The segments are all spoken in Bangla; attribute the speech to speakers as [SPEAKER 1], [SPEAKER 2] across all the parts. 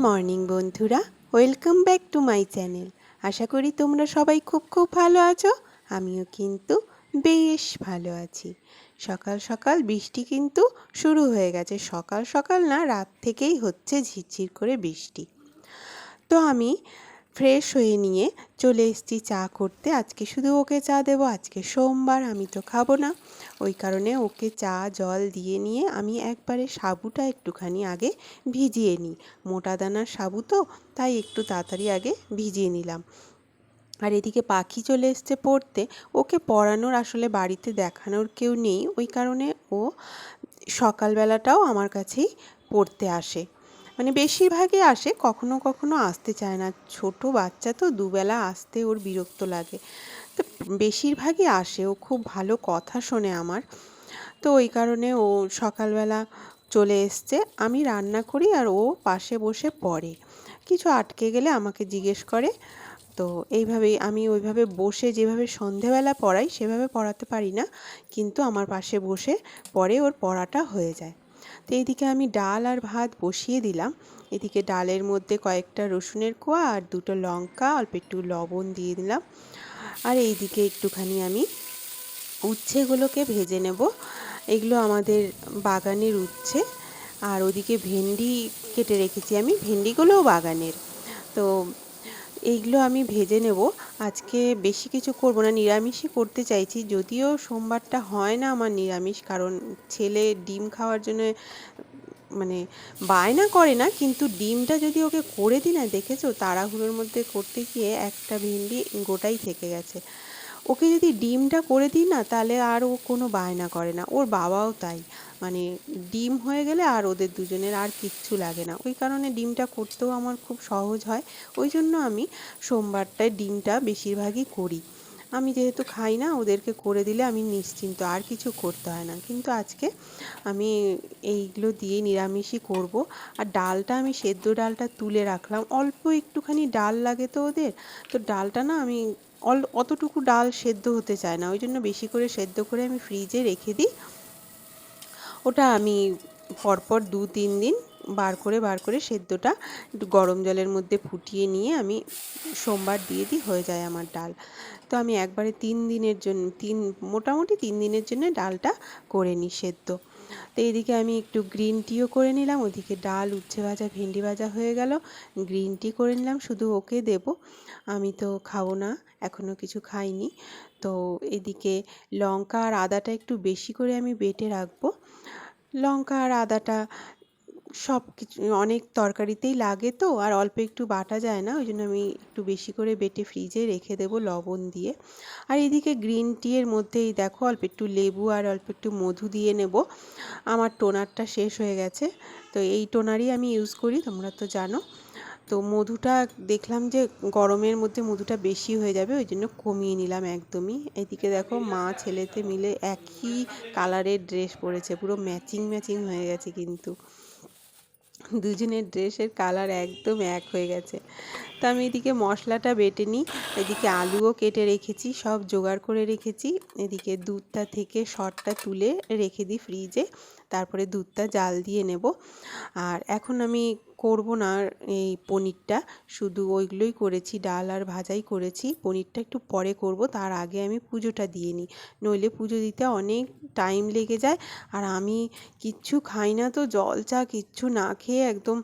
[SPEAKER 1] মর্নিং, বন্ধুরা। Welcome back to my channel. আশা করি তোমরা সবাই খুব খুব ভালো আছো। আমিও কিন্তু বেশ ভালো আছি। সকাল সকাল বৃষ্টি কিন্তু শুরু হয়ে গেছে। সকাল সকাল না, রাত থেকেই হচ্ছে ঝিরঝির করে বৃষ্টি। তো আমি ফ্রেশ হয়ে নিয়ে চলে এসেছি চা করতে। আজকে শুধু ওকে চা দেবো, আজকে সোমবার, আমি তো খাব না। ওই কারণে ওকে চা, জল দিয়ে নিয়ে আমি একবারে সাবুটা একটুখানি আগে ভিজিয়ে নিই। মোটা দানার সাবু তো, তাই একটু তাড়াতাড়ি আগে ভিজিয়ে নিলাম। আর এদিকে পাখি চলে এসছে পড়তে। ওকে পড়ানোর, আসলে বাড়িতে দেখানোর কেউ নেই। ওই কারণে ও সকালবেলাটাও আমার কাছেই পড়তে আসে। মানে বেশিরভাগই আসে, কখনো কখনো আসতে চায় না। ছোট বাচ্চা তো দুবেলা আসতে ওর বিরক্ত লাগে। তো বেশিরভাগই আসে, ও খুব ভালো কথা শোনে আমার। তো ওই কারণে ও সকালবেলা চলে এসছে, আমি রান্না করি আর ও পাশে বসে পড়ে। কিছু আটকে গেলে আমাকে জিজ্ঞেস করে। তো এইভাবেই আমি ওইভাবে বসে যেভাবে সন্ধেবেলা পড়াই, সেভাবে পড়াতে পারি না। কিন্তু আমার পাশে বসে পরে ওর পড়াটা হয়ে যায়। তো এইদিকে আমি ডাল আর ভাত বসিয়ে দিলাম। এদিকে ডালের মধ্যে কয়েকটা রসুনের কোয়া আর দুটো লঙ্কা, অল্প একটু লবণ দিয়ে দিলাম। আর এইদিকে একটুখানি আমি উচ্ছেগুলোকে ভেজে নেব। এগুলো আমাদের বাগানের উচ্ছে। আর ওদিকে ভেন্ডি কেটে রেখেছি আমি। ভেন্ডিগুলোও বাগানের। তো এইগুলো আমি ভেজে নেব। আজকে বেশি কিছু করব না, নিরামিষই করতে চাইছি। যদিও সোমবারটা হয় না আমার নিরামিষ, কারণ ছেলে ডিম খাওয়ার জন্য মানে বায়না করে না, কিন্তু ডিমটা যদি ওকে করে দিই না, দেখেছ? তাড়াহুড়োর মধ্যে করতে গিয়ে একটা ভেন্ডি গোটাই থেকে গেছে। ওকে যদি ডিমটা করে দিই না, তাহলে আর ও কোনো বায়না করে না। ওর বাবাও তাই। মানে ডিম হয়ে গেলে আর ওদের দুজনের আর কিচ্ছু লাগে না। ওই কারণে ডিমটা করতেও আমার খুব সহজ হয়। ওই জন্য আমি সোমবারটায় ডিমটা বেশিরভাগই করি। আমি যেহেতু খাই না, ওদেরকে করে দিলে আমি নিশ্চিন্ত আর কিছু করতে হয় না। কিন্তু আজকে আমি এইগুলো দিয়ে নিরামিষই করব। আর ডালটা আমি সেদ্ধ ডালটা তুলে রাখলাম। অল্প একটুখানি ডাল লাগে তো ওদের। তো ডালটা না আমি অল, অতটুকু ডাল সেদ্ধ হতে চায় না। ওই জন্য বেশি করে সেদ্ধ করে আমি ফ্রিজে রেখে দিই। ওটা আমি পরপর দু, তিন দিন বার করে বার করে সেদ্ধটা গরম জলের মধ্যে ফুটিয়ে নিয়ে আমি সোমবার দিয়ে দিই, হয়ে যায় আমার ডাল। তো আমি একবারে তিন দিনের জন্য, তিন, মোটামুটি তিন দিনের জন্য ডালটা করে নিই সেদ্ধ। তো এদিকে আমি একটু গ্রিন টিও করে নিলাম, ওদিকে ডাল, উচ্ছে ভাজা, ভেন্ডি ভাজা হয়ে গেল। গ্রিন টি করে নিলাম, শুধু ওকে দেব। আমি তো খাব না এখনও কিছু খাইনি। তো এদিকে লঙ্কা আর আদাটা একটু বেশি করে আমি বেটে রাখব। লঙ্কা আর আদাটা সব কিছু, অনেক তরকারিতেই লাগে তো, আর অল্প একটু বাটা যায় না ওই জন্য আমি একটু বেশি করে বেটে ফ্রিজে রেখে দেবো লবণ দিয়ে। আর এদিকে গ্রিন টি এর মধ্যেই দেখো অল্প একটু লেবু আর অল্প একটু মধু দিয়ে নেব। আমার টোনারটা শেষ হয়ে গেছে, তো এই টোনারই আমি ইউজ করি, তোমরা তো জানো। তো মধুটা দেখলাম যে গরমের মধ্যে মধুটা বেশি হয়ে যাবে ওই জন্য কমিয়ে নিলাম একদমই। এদিকে দেখো মা ছেলেতে মিলে একই কালারের ড্রেস পরেছে, পুরো ম্যাচিং ম্যাচিং হয়ে গেছে কিন্তু। দুজনের ড্রেসের কালার একদম এক হয়ে গেছে। তো আমি এদিকে মশলাটা বেটে নিই, এদিকে আলুও কেটে রেখেছি, সব জোগাড় করে রেখেছি। এদিকে দুধটা থেকে শরটা তুলে রেখে দিই ফ্রিজে তারপরে দুধটা জাল দিয়ে নেব। আর এখন আমি করব না এই পনিরটা, শুধু ওইগুলোই করেছি, ডাল আর ভাজাই করেছি। পনিরটা একটু পরে করব, তার আগে আমি পুজোটা দিয়ে নিই। নইলে পুজো দিতে অনেক টাইম লেগে যায়, আর আমি কিচ্ছু খাই না তো জল চা কিচ্ছু না খেয়ে একদম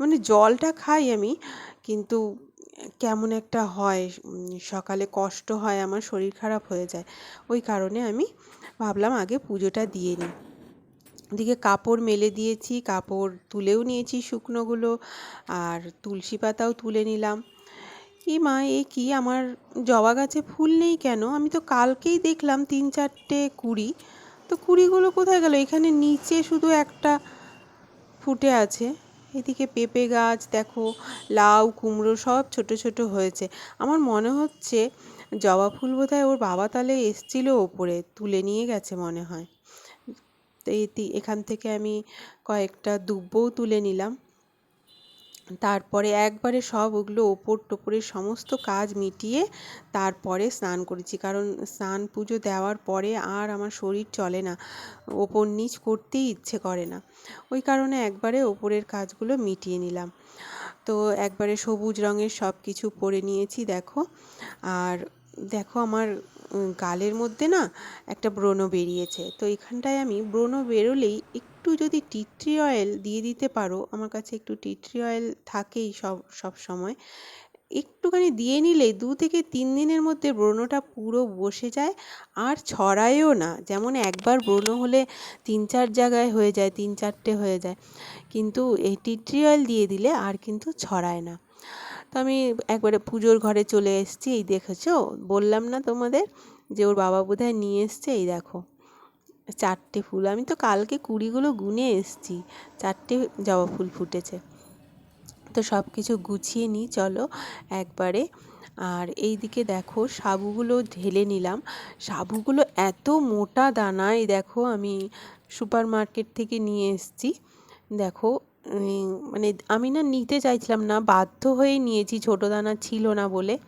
[SPEAKER 1] মানে জলটা খাই আমি, কিন্তু কেমন একটা হয় সকালে কষ্ট হয়, আমার শরীর খারাপ হয়ে যায়। ওই কারণে আমি ভাবলাম আগে পুজোটা দিয়ে নিই। এদিকে কাপড় মেলে দিয়েছি, কাপড় তুলেও নিয়েছি শুকনোগুলো, আর তুলসী পাতাও তুলে নিলাম। ই মা, এ কি আমার জবা গাছে ফুল নেই কেন? আমি তো কালকেই দেখলাম তিন চারটে কুড়ি। তো কুড়িগুলো কোথায় গেল? এখানে নিচে শুধু একটা ফুটে আছে। এদিকে পেঁপে গাছ, দেখো, লাউ, কুমড়ো সব ছোট ছোট হয়েছে। আমার মনে হচ্ছে জবা ফুল বোধহয় ওর বাবা তালে এসছিল ওপরে, তুলে নিয়ে গেছে মনে হয়। তো এটি এখান থেকে আমি কয়েকটা দুব্বও তুলে নিলাম। তারপরে একবারে সব ওগুলো ওপর টোপরের সমস্ত কাজ মিটিয়ে তারপরে স্নান করেছি। কারণ স্নান পুজো দেওয়ার পরে আর আমার শরীর চলে না, ওপর নিচ করতেই ইচ্ছে করে না। ওই কারণে একবারে ওপরের কাজগুলো মিটিয়ে নিলাম। তো একবারে সবুজ রঙের সব কিছু পরে নিয়েছি, দেখো। আর দেখো আমার গালের মধ্যে না একটা ব্রণ বেরিয়েছে। তো এখানটায় আমি ব্রণ বেরোলেই একটু যদি টি ট্রি অয়েল দিয়ে দিতে পারো, আমার কাছে একটু টি ট্রি অয়েল থাকেই সব সব সময়। একটুখানি দিয়ে নিলে দু থেকে তিন দিনের মধ্যে ব্রণটা পুরো বসে যায়, আর ছড়ায়ও না। যেমন একবার ব্রণ হলে তিন চার জায়গায় হয়ে যায়, তিন চারটে হয়ে যায়। কিন্তু এই টি ট্রি অয়েল দিয়ে দিলে আর কিন্তু ছড়ায় না। তো আমি একবারে পুজোর ঘরে চলে এসেছি। এই দেখেছ? বললাম না তোমাদের যে ওর বাবা বোধহয় নিয়ে এসছে? এই দেখো, চারটে ফুল। আমি তো কালকে কুড়িগুলো গুনে এসছি। চারটে জবা ফুল ফুটেছে। তো সব কিছু গুছিয়ে নিই, চলো একবারে। আর এই দিকে দেখো, সাবুগুলো ঢেলে নিলাম। সাবুগুলো এত মোটা দানা এই দেখো আমি সুপার মার্কেট থেকে নিয়ে এসেছি। দেখো মানে আমি না নিতে চাইছিলাম না, বাধ্য হয়ে নিয়েছি ছোটো দানা ছিল না বলে।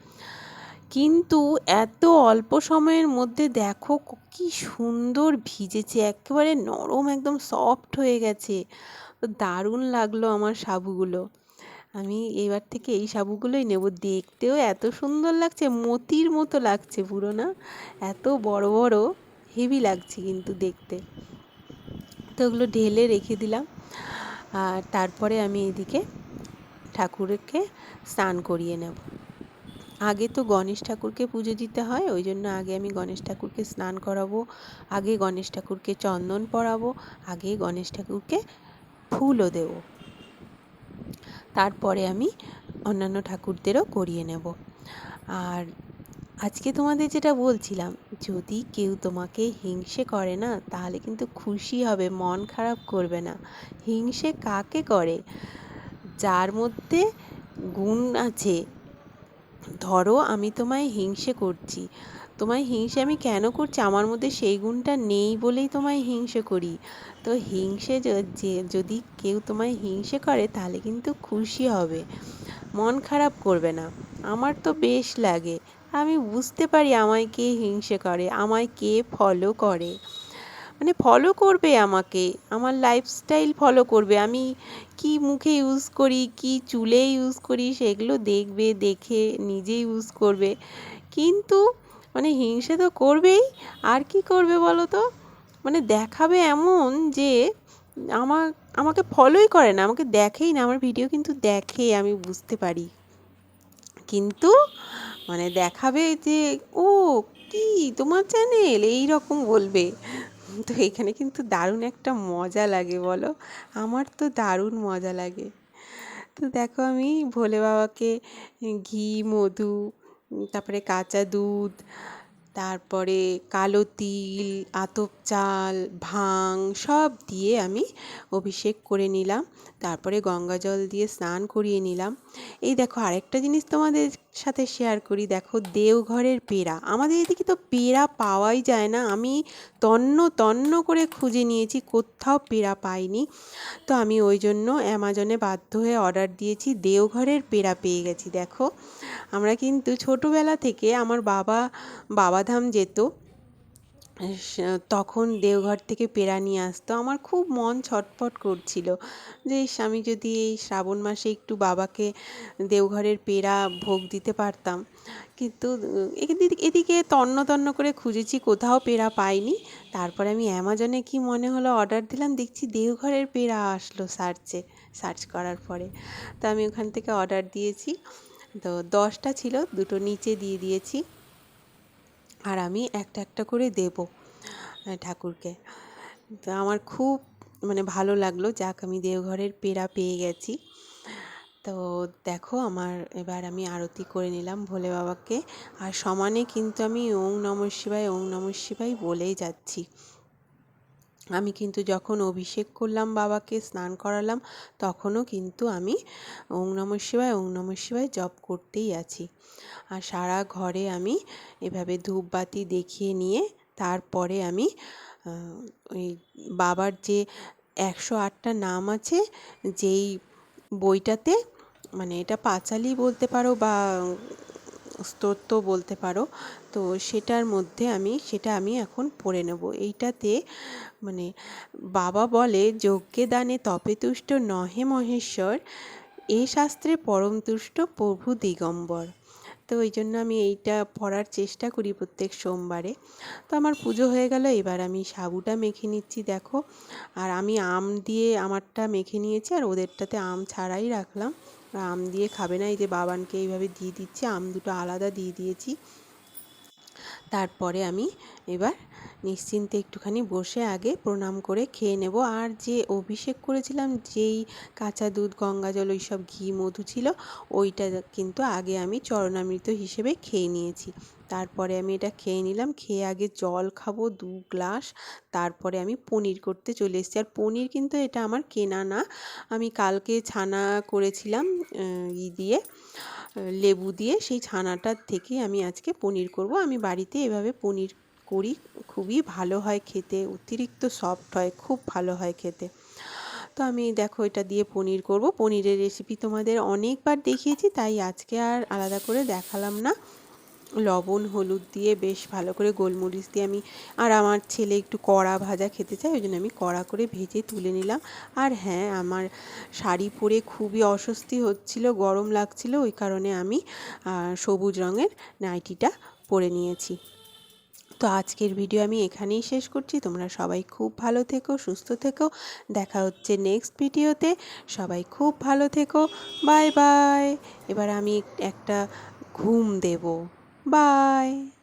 [SPEAKER 1] কিন্তু এত অল্প সময়ের মধ্যে দেখো ক- সুন্দর ভিজেছে, একেবারে নরম, একদম সফট হয়ে গেছে। দারুণ লাগল আমার সাবুগুলো আমি এবার থেকে এই সাবুগুলোই নেব। দেখতেও এত সুন্দর লাগছে, মতির মতো লাগছে পুরো না। এত বড় বড় হেভি লাগছে কিন্তু দেখতে। তো ওগুলো ঢেলে রেখে দিলাম। আর তারপরে আমি এদিকে ঠাকুরকে স্নান করিয়ে নেব। আগে তো গণেশ ঠাকুরকে পুজো দিতে হয়, ওই জন্য আগে আমি গণেশ ঠাকুরকে স্নান করাবো, আগে গণেশ ঠাকুরকে চন্দন পরাবো, আগে গণেশ ঠাকুরকে ফুলও দেবো। তারপরে আমি অন্যান্য ঠাকুরদেরও করিয়ে নেব। আর আজকে তোমাদের যেটা বলছিলাম, যদি কেউ তোমাকে হিংসে করে না, তাহলে কিন্তু খুশি হবে, মন খারাপ করবে না। হিংসে কাকে করে? যার মধ্যে গুণ আছে, ধরো আমি তোমায় হিংসে করছি। তোমায় হিংসে আমি কেন করছি? আমার মধ্যে সেই গুণটা নেই বলেই তোমায় হিংসে করি। তো হিংসে যে যদি কেউ তোমায় হিংসে করে, তাহলে কিন্তু খুশি হবে, মন খারাপ করবে না। আমার তো বেশ লাগে। আমি বুঝতে পারি আমায় কে হিংসে করে, আমায় কে ফলো করে। মানে ফলো করবে আমাকে, আমার লাইফস্টাইল ফলো করবে। আমি কি মুখে ইউজ করি, কি চুলে ইউজ করি, সেগুলো দেখবে, দেখে নিজে ইউজ করবে। কিন্তু মানে হিংসে তো করবেই, আর কি করবে বলো তো মানে দেখাবে এমন যে আমার আমাকে ফলোই করে না, আমাকে দেখেই না, আমার ভিডিও কিন্তু দেখে আমি বুঝতে পারি। কিন্তু মানে দেখাবে যে, ও, কি? তোমার চ্যানেল এই রকম বলবে। তো এখানে কিন্তু দারুণ একটা মজা লাগে, বলো। আমার তো দারুণ মজা লাগে। তো দেখো আমি ভোলে বাবাকে ঘি, মধু, তারপরে কাঁচা দুধ, তারপরে কালো তিল, আতপ চাল, ভাং সব দিয়ে আমি অভিষেক করে নিলাম। তারপরে গঙ্গা জল দিয়ে স্নান করিয়ে নিলাম। এই দেখো আরেকটা জিনিস তোমাদের সাথে শেয়ার করি। দেখো দেওঘরের পেড়া। আমাদের এদিকে তো পেড়া পাওয়াই যায় না। আমি তন্ন তন্ন করে খুঁজে নিয়েছি, কোথাও পেড়া পাইনি। তো আমি ওই জন্য অ্যামাজনে বাধ্য হয়ে অর্ডার দিয়েছি, দেওঘরের পেড়া পেয়ে গেছি। দেখো, আমরা কিন্তু ছোটোবেলা থেকে আমার বাবা, বাবাধাম যেত। তখন দেওঘর থেকে পেড়া নিয়ে আসতো। আমার খুব মন ছটফট করছিল যে ইস, আমি যদি এই শ্রাবণ মাসে একটু বাবাকে দেওঘরের পেড়া ভোগ দিতে পারতাম। কিন্তু এদিকে তন্ন তন্ন করে খুঁজেছি কোথাও পেড়া পাইনি। তারপরে আমি অ্যামাজনে কি মনে হলো অর্ডার দিলাম দেখছি দেওঘরের পেড়া আসলো সার্চে সার্চ করার পরে। তো আমি ওখান থেকে অর্ডার দিয়েছি। তো দশটা ছিল দুটো নিচে দিয়ে দিয়েছি। আর আমি একটা একটা করে দেব ঠাকুরকে। তো আমার খুব মানে ভালো লাগল যাক আমি দেওঘরের পেড়া পেয়ে গেছি। তো দেখো আমার এবার আমি আরতি করে নিলাম ভোলে বাবাকে। আর সমানে কিন্তু আমি ওম নম শিবায়, ওং নম শিবায় বলেই যাচ্ছি। আমি কিন্তু যখন অভিষেক করলাম বাবাকে, স্নান করালাম, তখনও কিন্তু আমি ওং নমঃ শিবায়, ওং নমঃ শিবায় জপ করতেই আছি। আর সারা ঘরে আমি এভাবে ধূপবাতি দেখিয়ে নিয়ে তারপরে আমি ওই বাবার যে একশো আটটা নাম আছে, যেই বইটাতে মানে এটা পাঁচালি বলতে পারো বা স্তোত্র বলতে পারো। তো সেটার মধ্যে আমি, সেটা আমি এখন পড়ে নেব। এইটাতে মানে বাবা বলে, যজ্ঞে দানে তপে তুষ্ট নহে মহেশ্বর, এ শাস্ত্রে পরম তুষ্ট প্রভু দিগম্বর। তো ওই জন্য আমি এইটা পড়ার চেষ্টা করি প্রত্যেক সোমবারে। তো আমার পুজো হয়ে গেল, এবার আমি সাবুটা মেখে নিচ্ছি, দেখো। আর আমি আম দিয়ে আমারটা মেখে নিয়েছি, আর ওদেরটাতে আম ছাড়াই রাখলাম। আম দিয়ে খাবে না। এই যে বাবানকে এইভাবে দিয়ে দিচ্ছি, আম দুটো আলাদা দিয়ে দিয়েছি। তারপরে আমি এবার নিশ্চিন্তে একটুখানি বসে আগে প্রণাম করে খেয়ে নেব। আর যে অভিষেক করেছিলাম, যেই কাঁচা দুধ, গঙ্গা জল সব ঘি, মধু ছিল, ওইটা কিন্তু আগে আমি চরণামৃত হিসেবে খেয়ে নিয়েছি। তারপরে আমি এটা খেয়ে নিলাম, খেয়ে আগে জল খাব দু গ্লাস, তারপরে আমি পনির করতে চলে এসেছি। আর পনির কিন্তু এটা আমার কেনা না। আমি কালকে ছানা করেছিলাম ই দিয়ে। লেবু দিয়ে সেই ছানাটার থেকে আমি আজকে পনির করব। আমি বাড়িতে এভাবে পনির করি, খুবই ভালো হয় খেতে, অতিরিক্ত সফট হয়, খুব ভালো হয় খেতে। তো আমি দেখো এটা দিয়ে পনির করব। পনিরের রেসিপি তোমাদের অনেকবার দেখিয়েছি, তাই আজকে আর আলাদা করে দেখালাম না। লবণ, হলুদ দিয়ে বেশ ভালো করে গোলমরিচ দিয়ে আমি আর আমার ছেলে একটু কড়া ভাজা খেতে চায়, ওই জন্য আমি কড়া করে ভেজে তুলে নিলাম। আর হ্যাঁ আমার শাড়ি পরে খুবই অস্বস্তি হচ্ছিল, গরম লাগছিল, ওই কারণে আমি সবুজ রঙের নাইটিটা পরে নিয়েছি। তো আজকের ভিডিও আমি এখানেই শেষ করছি, তোমরা সবাই খুব ভালো থেকো, সুস্থ থেকো, দেখা হচ্ছে নেক্সট ভিডিওতে, সবাই খুব ভালো থেকো বাই বাই এবার আমি একটা ঘুম দেব। বাই